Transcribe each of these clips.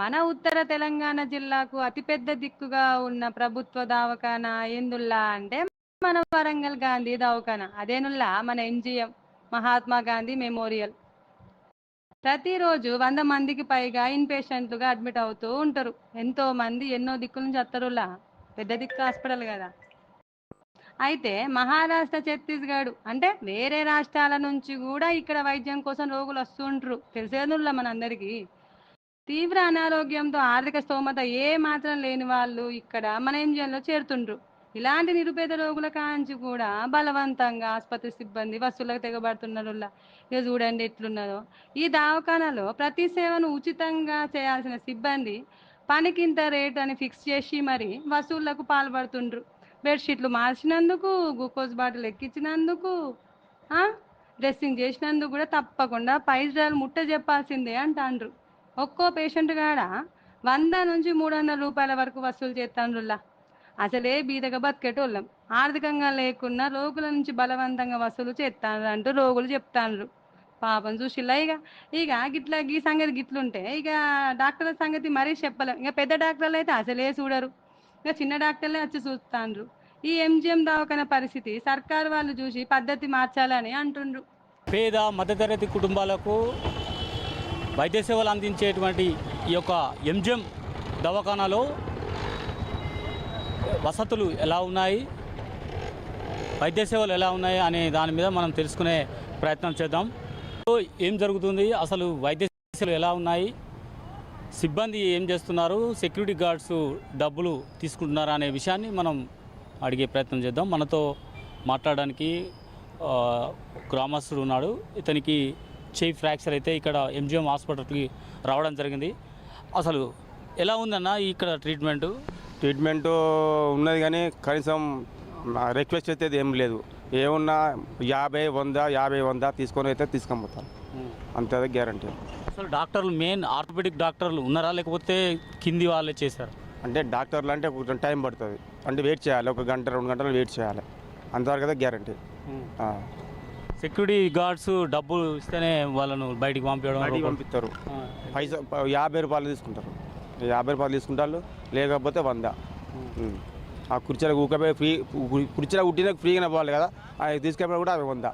మన ఉత్తర తెలంగాణ జిల్లాకు అతిపెద్ద దిక్కుగా ఉన్న ప్రభుత్వ దవాఖానా ఏందుల్లా అంటే మన వరంగల్ గాంధీ దవాఖానా. అదేనుల్లా మన ఎంజిఎం మహాత్మా గాంధీ మెమోరియల్. ప్రతిరోజు వంద మందికి పైగా ఇన్ పేషెంట్లుగా అడ్మిట్ అవుతూ ఉంటారు. ఎంతో మంది ఎన్నో దిక్కుల నుంచి వస్తారులా పెద్ద దిక్కు హాస్పిటల్ కదా. అయితే మహారాష్ట్ర ఛత్తీస్గఢ్ అంటే వేరే రాష్ట్రాల నుంచి కూడా ఇక్కడ వైద్యం కోసం రోగులు వస్తుంటారు తెలిసేనుల్లా మనందరికీ. తీవ్ర అనారోగ్యంతో ఆర్థిక స్తోమత ఏ మాత్రం లేని వాళ్ళు ఇక్కడ మన ఎంజిఎంలో చేరుతుండ్రు. ఇలాంటి నిరుపేద రోగుల కాంచి కూడా బలవంతంగా ఆసుపత్రి సిబ్బంది వసూలకు తెగబడుతున్నారు ఇక చూడండి ఎట్లున్నదో. ఈ దవాఖానాలో ప్రతి సేవను ఉచితంగా చేయాల్సిన సిబ్బంది పనికింత రేట్ అని ఫిక్స్ చేసి మరి వసూళ్ళకు పాల్పడుతుండ్రు. బెడ్షీట్లు మార్చినందుకు గ్లూకోజ్ బాటిల్ ఎక్కించినందుకు డ్రెస్సింగ్ చేసినందుకు కూడా తప్పకుండా పైజాలు ముట్ట చెప్పాల్సిందే అంటాండ్రు. ఒక్కో పేషెంట్ కాడ వంద నుంచి మూడు వందల రూపాయల వరకు వసూలు చేస్తాండ్రులా అసలే బీదగా బతికేటోళ్ళం. ఆర్థికంగా లేకున్నా రోగుల నుంచి బలవంతంగా వసూలు చేస్తాను అంటూ రోగులు చెప్తాండ్రు. పాపం చూసిల్లా ఇక ఇక గిట్లా గీ సంగతి గిట్లుంటే ఇక డాక్టర్ల సంగతి మరీ చెప్పలేం. ఇక పెద్ద డాక్టర్లు అయితే అసలే చూడరు. ఇక చిన్న డాక్టర్లే వచ్చి చూస్తాండ్రు ఈ ఎంజిఎం దవాఖాన పరిస్థితి సర్కారు వాళ్ళు చూసి పద్ధతి మార్చాలని అంటుండ్రు. పేద మధ్యతరగతి కుటుంబాలకు వైద్య సేవలు అందించేటువంటి ఈ యొక్క ఎంజిఎం దవాఖానాలో వసతులు ఎలా ఉన్నాయి? వైద్య సేవలు ఎలా ఉన్నాయి అనే దాని మీద మనం తెలుసుకునే ప్రయత్నం చేద్దాం. సో ఏం జరుగుతుంది? అసలు వైద్య సేవలు ఎలా ఉన్నాయి? సిబ్బంది ఏం చేస్తున్నారు? సెక్యూరిటీ గార్డ్స్ డబ్బులు తీసుకుంటున్నారా అనే విషయాన్ని మనం అడిగే ప్రయత్నం చేద్దాం. మనతో మాట్లాడడానికి గ్రామస్తుడు ఉన్నాడు. ఇతనికి చేయి ఫ్రాక్చర్ అయితే ఇక్కడ ఎంజిఎం హాస్పిటల్కి రావడం జరిగింది. అసలు ఎలా ఉందన్న ఇక్కడ ట్రీట్మెంట్? ట్రీట్మెంట్ ఉన్నది కానీ కనీసం రిక్వెస్ట్ అయితే ఏం లేదు. ఏమున్నా యాభై వంద యాభై వంద తీసుకొని అయితే తీసుకొని పోతాను అంతే గ్యారంటీ. అసలు డాక్టర్లు మెయిన్ ఆర్థోపెడిక్ డాక్టర్లు ఉన్నారా లేకపోతే కింది వాళ్ళే చేశారు? అంటే డాక్టర్లు అంటే కొంచెం టైం పడుతుంది. అంటే వెయిట్ చేయాలి. ఒక గంట రెండు గంటలు వెయిట్ చేయాలి. అంతవరకు అయితే గ్యారంటీ. సెక్యూరిటీ గార్డ్స్ డబ్బులు ఇస్తేనే వాళ్ళను బయటికి పంపించడం పంపిస్తారు. ఆ, పైసా యాభై రూపాయలు తీసుకుంటారు. యాభై రూపాయలు తీసుకుంటారు లేకపోతే వంద. ఆ. కుర్చీలో ఊకపోయి ఫ్రీ కుర్చీలో కుట్టిన ఫ్రీగానే పోవాలి కదా అది తీసుకెళ్ళిన కూడా అవి వంద.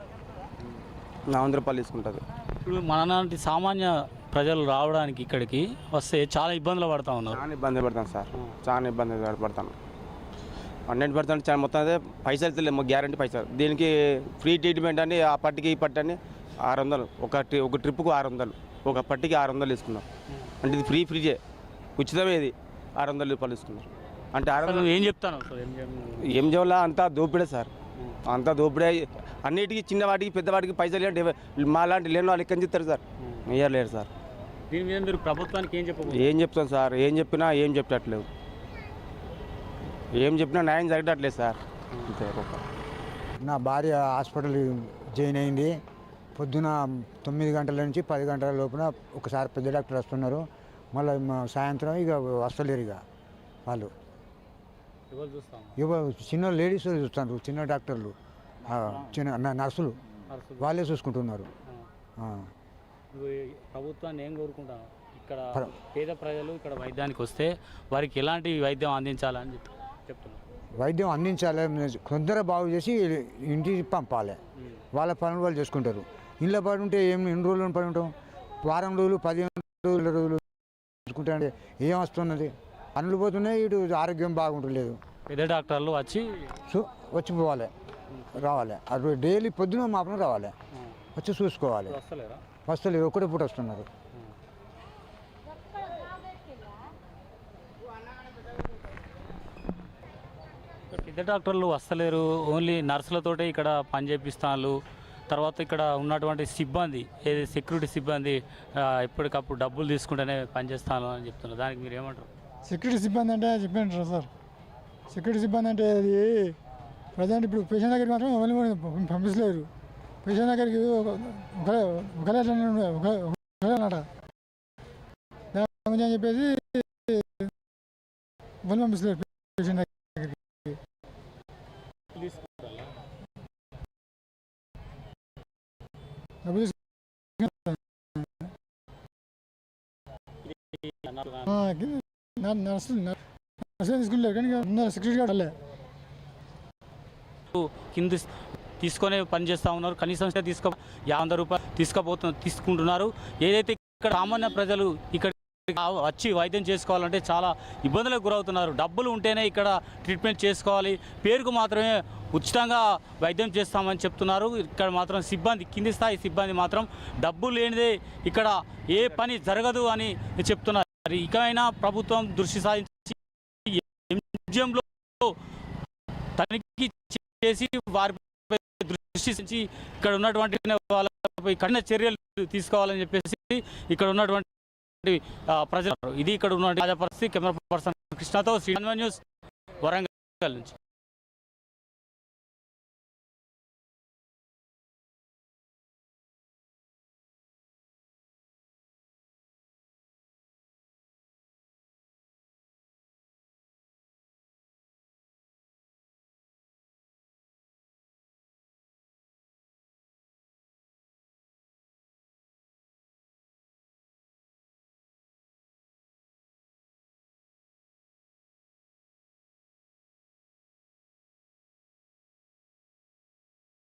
నా వంద రూపాయలు తీసుకుంటుంది ఇప్పుడు మన లాంటి సామాన్య ప్రజలు రావడానికి ఇక్కడికి వస్తే చాలా ఇబ్బందులు పడతా ఉన్నారు. చాలా ఇబ్బంది పడతాను సార్. చాలా ఇబ్బంది పడతాను హండ్రెడ్ పర్సెంట్ చాలా మొత్తం అదే పైసలు తెలియదు గ్యారంటీ పైసలు. దీనికి ఫ్రీ ట్రీట్మెంట్ అని ఆ పట్టికి ఈ పట్టి అని ఆరు వందలు. ఒక ట్రి ఒక ట్రిప్కు ఆరు వందలు. ఒక పట్టికి ఆరు వందలు తీసుకున్నాం. అంటే ఇది ఫ్రీ ఫ్రీజే ఉచితమే ఇది. ఆరు వందల రూపాయలు తీసుకున్నారు. అంటే ఆరు వందలు ఏం చెప్తాను ఏం చేయాలా అంతా దోపిడే సార్. అంతా దోపిడే అన్నిటికీ చిన్న వాటికి పెద్ద వాటికి పైసలు అంటే మా లాంటి లేని వాళ్ళు ఎక్కడి చెప్తారు సార్? ఇయ్యలేరు సార్. దీని మీద మీరు ప్రభుత్వానికి ఏం చెప్పబోతున్నారు? ఏం చెప్తాం సార్? ఏం చెప్పినా ఏం చెప్పట్లేదు ఏం చెప్పినా న్యాయం జరగట్లేదు సార్. అంతే నా భార్య హాస్పిటల్ జాయిన్ అయింది. పొద్దున తొమ్మిది గంటల నుంచి పది గంటల లోపున ఒకసారి పెద్ద డాక్టర్ వస్తున్నారు. మళ్ళీ సాయంత్రం ఇక వస్తలేరు ఇక వాళ్ళు. ఇక చిన్న లేడీస్ చూస్తున్నారు చిన్న డాక్టర్లు. ఆ, చిన్న నర్సులు. వాళ్ళే చూసుకుంటున్నారు. ప్రభుత్వాన్ని ఏం కోరుకుంటాను ఇక్కడ పేద ప్రజలు ఇక్కడ వైద్యానికి వస్తే వారికి ఎలాంటి వైద్యం అందించాలని చెప్పి వైద్యం అందించాలి తొందర బాగు చేసి ఇంటికి పంపాలి. వాళ్ళ పనులు వాళ్ళు చేసుకుంటారు. ఇంట్లో పడి ఉంటే ఏం ఎన్ని రోజులు పడి ఉంటాం? వారం రోజులు పదిహేను రోజులు రోజులు చూసుకుంటే అంటే ఏం వస్తున్నది? పనులు పోతున్నాయి ఇటు ఆరోగ్యం బాగుంటలేదు. పెద్ద డాక్టర్లు వచ్చి సో వచ్చి పోవాలి. రావాలి. అది డైలీ పొద్దున మాపన రావాలి. వచ్చి చూసుకోవాలి. వస్తలేరు? ఒకటే పూట వస్తున్నారు. పెద్ద డాక్టర్లు వస్తలేరు. ఓన్లీ నర్సులతోటే ఇక్కడ పని చేపిస్తాను తర్వాత ఇక్కడ ఉన్నటువంటి సిబ్బంది ఏది సెక్యూరిటీ సిబ్బంది ఎప్పటికప్పుడు డబ్బులు తీసుకుంటేనే పనిచేస్తాను అని చెప్తున్నారు. దానికి మీరు ఏమంటారు? సెక్యూరిటీ సిబ్బంది అంటే చెప్పండి సార్. సెక్యూరిటీ సిబ్బంది అంటే అది ప్రజెంట్ ఇప్పుడు పేషెంట్ దగ్గరికి మాత్రం ఎవరిని కూడా పంపించలేరు. పేషెంట్ దగ్గరికి ఒకరే ఒకరే ఒకరే అన్నట. దాని అని చెప్పేసి ఎవరిని పంపించలేరు. పేషెంట్ దగ్గరికి డబ్బులు తీసుకు- ఆ, కింద న- నర్సులు నర్సులు తీసుకుంటారు కానీ సెక్యూరిటీ గార్డ్ వాళ్ళే. కింద తీసుకొని పని చేస్తూ ఉన్నారు. కనీసం తీసుకో యాభై రూపాయలు తీసుకుపోతు తీసుకుంటున్నారు. ఏదైతే ఇక్కడ సామాన్య ప్రజలు ఇక్కడ వచ్చి వైద్యం చేసుకోవాలంటే చాలా ఇబ్బందులకు గురవుతున్నారు. డబ్బులు ఉంటేనే ఇక్కడ ట్రీట్మెంట్ చేసుకోవాలి. పేరుకు మాత్రమే ఉచితంగా వైద్యం చేస్తామని చెప్తున్నారు. ఇక్కడ మాత్రం సిబ్బంది కింది స్థాయి సిబ్బంది మాత్రం డబ్బు లేనిదే ఇక్కడ ఏ పని జరగదు అని చెప్తున్నారు. ఇకైనా ప్రభుత్వం దృష్టి సాధించి ఎంజిఎంలో తనిఖీ చేసి వారిపై దృష్టి ఇక్కడ ఉన్నటువంటి వాళ్ళపై కఠిన చర్యలు తీసుకోవాలని చెప్పేసి ఇక్కడ ఉన్నటువంటి ప్రజలు ఇది ఇక్కడ ఉన్నటువంటి పరిస్థితి. కెమెరా పర్సన్ కృష్ణతో శ్రీ న్యూస్ వరంగల్ నుంచి.